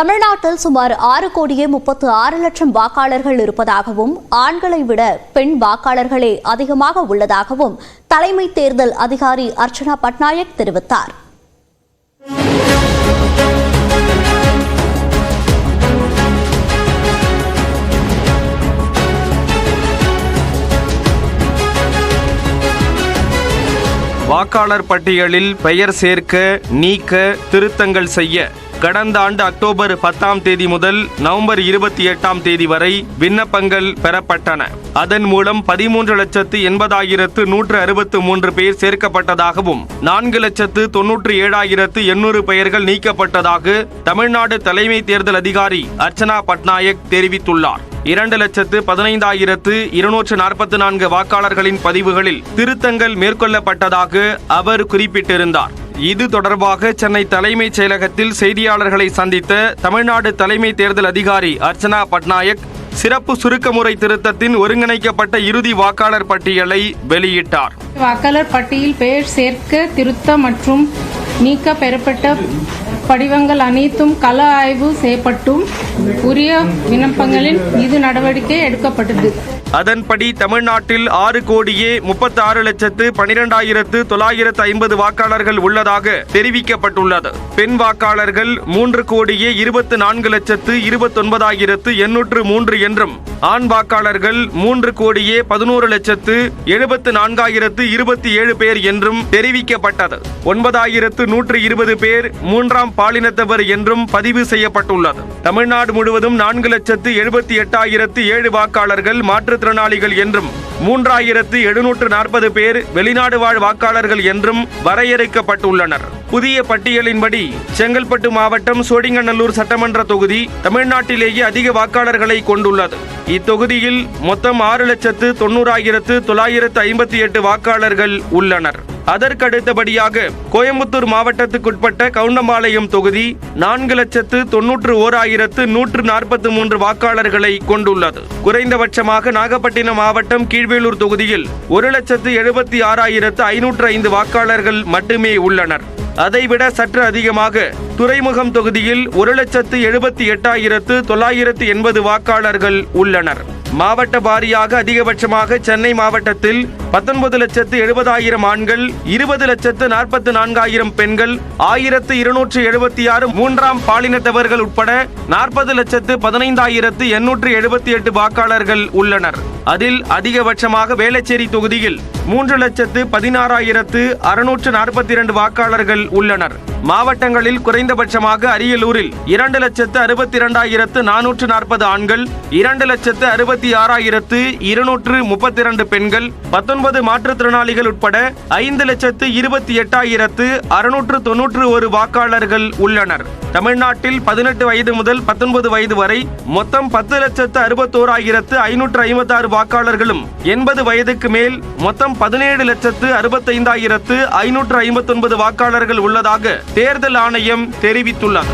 தமிழ்நாட்டில் சுமார் ஆறு கோடியே முப்பத்து ஆறு லட்சம் வாக்காளர்கள் இருப்பதாகவும் ஆண்களை விட பெண் வாக்காளர்களே அதிகமாக உள்ளதாகவும் தலைமை தேர்தல் அதிகாரி அர்ச்சனா பட்நாயக் தெரிவித்தார். வாக்காளர் பட்டியலில் பெயர் சேர்க்க நீக்க திருத்தங்கள் செய்ய கடந்த ஆண்டு அக்டோபர் பத்தாம் தேதி முதல் நவம்பர் இருபத்தி எட்டாம் தேதி வரை விண்ணப்பங்கள் பெறப்பட்டன. அதன் மூலம் பதிமூன்று லட்சத்து எண்பதாயிரத்து நூற்று அறுபத்து மூன்று பேர் சேர்க்கப்பட்டதாகவும் நான்கு லட்சத்து தொன்னூற்று ஏழாயிரத்து எண்ணூறு பெயர்கள் நீக்கப்பட்டதாக தமிழ்நாடு தலைமை தேர்தல் அதிகாரி அர்ச்சனா பட்நாயக் தெரிவித்துள்ளார். இரண்டு லட்சத்து பதினைந்தாயிரத்து இருநூற்று நாற்பத்தி நான்கு வாக்காளர்களின் பதிவுகளில் திருத்தங்கள் மேற்கொள்ளப்பட்டதாக அவர் குறிப்பிட்டிருந்தார். இது தொடர்பாக சென்னை தலைமைச் செயலகத்தில் செய்தியாளர்களை சந்தித்த தமிழ்நாடு தலைமை தேர்தல் அதிகாரி அர்ச்சனா பட்நாயக் சிறப்பு சுருக்கமுறை திருத்தத்தின் ஒருங்கிணைக்கப்பட்ட இறுதி வாக்காளர் பட்டியலை வெளியிட்டார். வாக்காளர் பட்டியல் பெயர் சேர்க்க திருத்த மற்றும் நீக்க பெறப்பட்ட படிவங்கள் அனைத்தும் கள ஆய்வு செய்யப்பட்டும். உரிய விண்ணப்பங்களின் மீது நடவடிக்கை எடுக்கப்பட்டது. அதன்படி தமிழ்நாட்டில் ஆறு கோடியே முப்பத்தாறு லட்சத்து பனிரெண்டாயிரத்து தொள்ளாயிரத்து ஐம்பது வாக்காளர்கள் உள்ளதாக தெரிவிக்கப்பட்டுள்ளது. பெண் வாக்காளர்கள் மூன்று கோடியே இருபத்து நான்கு லட்சத்து இருபத்தொன்பதாயிரத்து எண்ணூற்று மூன்று என்றும் ஆண் வாக்காளர்கள் மூன்று கோடியே பதினோரு லட்சத்து எழுபத்து நான்காயிரத்து இருபத்தி ஏழு பேர் என்றும் தெரிவிக்கப்பட்டது. ஒன்பதாயிரத்து நூற்று இருபது பேர் மூன்றாம் பாலினத்தவர் என்றும் பதிவு செய்யப்பட்டுள்ளது. தமிழ்நாடு முழுவதும் நான்கு லட்சத்து எழுபத்தி எட்டாயிரத்து ஏழு வாக்காளர்கள் மாற்றுத்திறனாளிகள் என்றும் மூன்றாயிரத்து எழுநூற்று நாற்பது பேர் வெளிநாடு வாழ் வாக்காளர்கள் என்றும் வரையறுக்கப்பட்டுள்ளனர். புதிய பட்டியலின்படி செங்கல்பட்டு மாவட்டம் சோடிங்கநல்லூர் சட்டமன்ற தொகுதி தமிழ்நாட்டிலேயே அதிக வாக்காளர்களை கொண்டுள்ளது. இத்தொகுதியில் மொத்தம் ஆறு லட்சத்து தொண்ணூறாயிரத்து தொள்ளாயிரத்து ஐம்பத்தி எட்டு வாக்காளர்கள் உள்ளனர். அதற்கடுத்தபடியாக கோயம்புத்தூர் மாவட்டத்துக்குட்பட்ட கவுண்டம்பாளையம் தொகுதி நான்கு லட்சத்து தொன்னூற்று ஓர் ஆயிரத்து நூற்று நாற்பத்தி மூன்று வாக்காளர்களை கொண்டுள்ளது. குறைந்தபட்சமாக நாகப்பட்டினம் மாவட்டம் கீழ்வேலூர் தொகுதியில் ஒரு லட்சத்து எழுபத்தி ஆறாயிரத்து ஐநூற்று ஐந்து வாக்காளர்கள் மட்டுமே உள்ளனர். அதைவிட சற்று அதிகமாக துறைமுகம் தொகுதியில் ஒரு லட்சத்து எழுபத்தி எட்டாயிரத்து தொள்ளாயிரத்து எண்பது வாக்காளர்கள் உள்ளனர். மாவட்ட வாரியாக அதிகபட்சமாக சென்னை மாவட்டத்தில் பத்தொன்பது லட்சத்து எழுபதாயிரம் ஆண்கள் இருபது லட்சத்து நாற்பத்தி நான்காயிரம் பெண்கள் ஆயிரத்து இருநூற்று எழுபத்தி ஆறு மூன்றாம் பாலினத்தவர்கள் உட்பட நாற்பது லட்சத்து பதினைந்தாயிரத்து எண்ணூற்று எழுபத்தி எட்டு வாக்காளர்கள் உள்ளனர். அதில் அதிகபட்சமாக வேளச்சேரி தொகுதியில் மூன்று லட்சத்து பதினாறாயிரத்து அறுநூற்று நாற்பத்தி இரண்டு வாக்காளர்கள் உள்ளனர். மாவட்டங்களில் குறைந்தபட்சமாக அரியலூரில் இரண்டு லட்சத்து அறுபத்தி இரண்டாயிரத்து நானூற்று நாற்பது ஆண்கள் இரண்டு லட்சத்து அறுபத்தி ஆறாயிரத்து இருநூற்று முப்பத்தி இரண்டு பெண்கள் பத்தொன்பது மாற்றுத்திறனாளிகள் உட்பட ஐந்து லட்சத்து இருபத்தி எட்டாயிரத்து அறுநூற்று தொன்னூற்று ஒரு வாக்காளர்கள் உள்ளனர். தமிழ்நாட்டில் பதினெட்டு வயது முதல் பத்தொன்பது வயது வரை மொத்தம் பத்து லட்சத்து அறுபத்தோராயிரத்து ஐநூற்று ஐம்பத்தாறு வாக்காளர்களும் எண்பது வயதுக்கு மேல் மொத்தம் பதினேழு லட்சத்து அறுபத்தைந்தாயிரத்து ஐநூற்று ஐம்பத்தொன்பது வாக்காளர்கள் உள்ளதாக தேர்தல் ஆணையம் தெரிவித்துள்ளது.